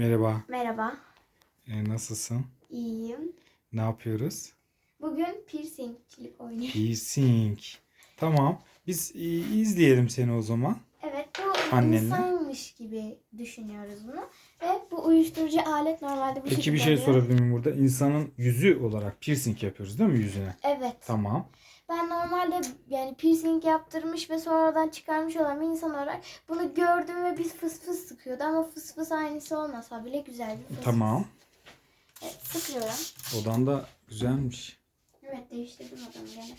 Merhaba, Merhaba, e, nasılsın? iyiyim. Ne yapıyoruz? Bugün piercingçilik oynuyoruz. Piercing. Tamam, biz e, izleyelim seni o zaman. Evet, bu Annenle. insanmış gibi düşünüyoruz bunu. Ve bu uyuşturucu alet normalde bu Peki şekilde bir şey oluyor. sorabilir miyim burada? İnsanın yüzü olarak piercing yapıyoruz değil mi yüzüne? Evet. Tamam. Ben normalde yani piercing yaptırmış ve sonradan çıkarmış olan bir insan olarak bunu gördüm ve biz fıs fıs sıkıyordu ama fıs fıs aynısı olmasa bile güzel bir fıs Tamam. Evet, sıkıyorum. Odan da güzelmiş. Evet değiştirdim adamı gene.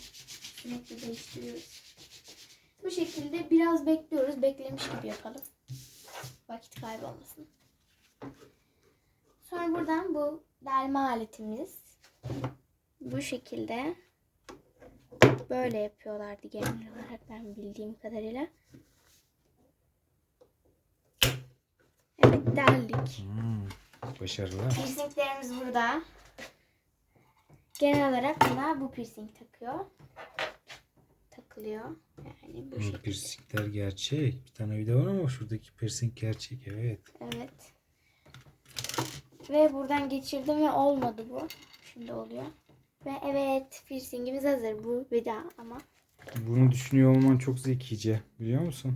Sürekli değiştiriyoruz. Bu şekilde biraz bekliyoruz. Beklemiş gibi yapalım. Vakit kaybolmasın. Sonra buradan bu delme aletimiz. Bu şekilde böyle yapıyorlardı genel olarak ben bildiğim kadarıyla. Evet deldik. Hmm, başarılı. Piercinglerimiz burada. Genel olarak buna bu piercing takıyor. Takılıyor. Yani bu Hmm, şekilde. piercingler gerçek. Bir tane video var ama şuradaki piercing gerçek. Evet. Evet. Ve buradan geçirdim ve olmadı bu. Şimdi oluyor. Ve evet piercingimiz hazır. Bu veda ama Bunu düşünüyor olman çok zekice. Biliyor musun?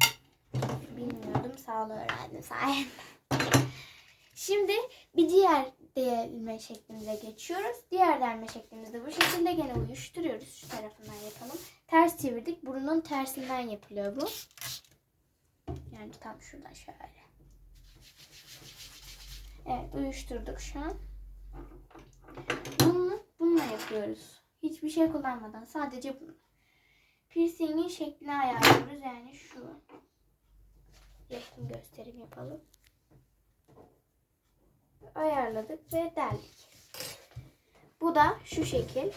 bilmiyordum. Sağ ol öğrendim sayende. Şimdi bir diğer delme şeklimize geçiyoruz. Diğer delme şeklimizde bu şekilde gene uyuşturuyoruz. Şu tarafından yapalım. Ters çevirdik. Burunun tersinden yapılıyor bu. Yani tam şuradan şöyle. Evet uyuşturduk şu an. Yapıyoruz. Hiçbir şey kullanmadan sadece bunu. Piercingin şeklini ayarlıyoruz. Yani şu. Yakın gösterim yapalım. Ayarladık ve deldik. Bu da şu şekil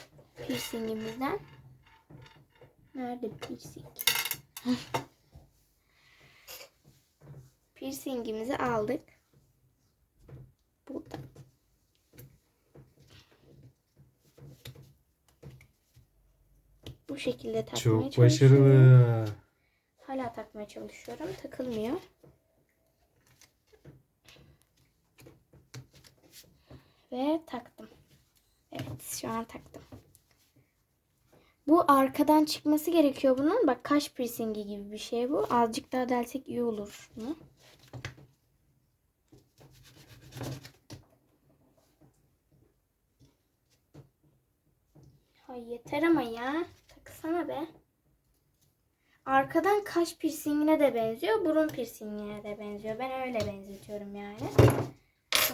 piercingimizden. Nerede piercing? Piercingimizi aldık. Burada. Bu şekilde takmaya Çok çalışıyorum. başarılı. Hala takmaya çalışıyorum. Takılmıyor. Ve taktım. Evet şu an taktım. Bu arkadan çıkması gerekiyor bunun. Bak kaş piercingi gibi bir şey bu. Azıcık daha delsek iyi olur bunu. Ay yeter ama ya. Taksana be. Arkadan kaş piercingine de benziyor. Burun piercingine de benziyor. Ben öyle benzetiyorum yani.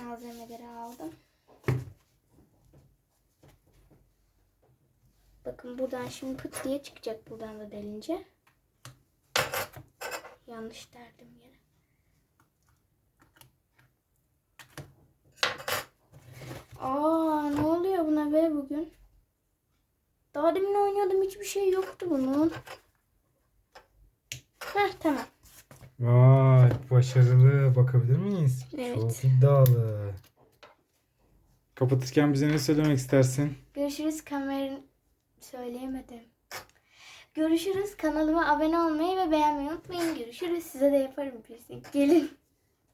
Malzemeleri aldım. Bakın buradan şimdi pıt diye çıkacak buradan da delince. Yanlış derdim yine. Aa ne oluyor buna be bugün? Daha demin oynuyordum hiçbir şey yoktu bunun. Heh tamam. Vay başarılı. Bakabilir miyiz? Evet. Çok iddialı. Kapatırken bize ne söylemek istersin? Görüşürüz kameranın söyleyemedim. Görüşürüz. Kanalıma abone olmayı ve beğenmeyi unutmayın. Görüşürüz. Size de yaparım piercing. Gelin.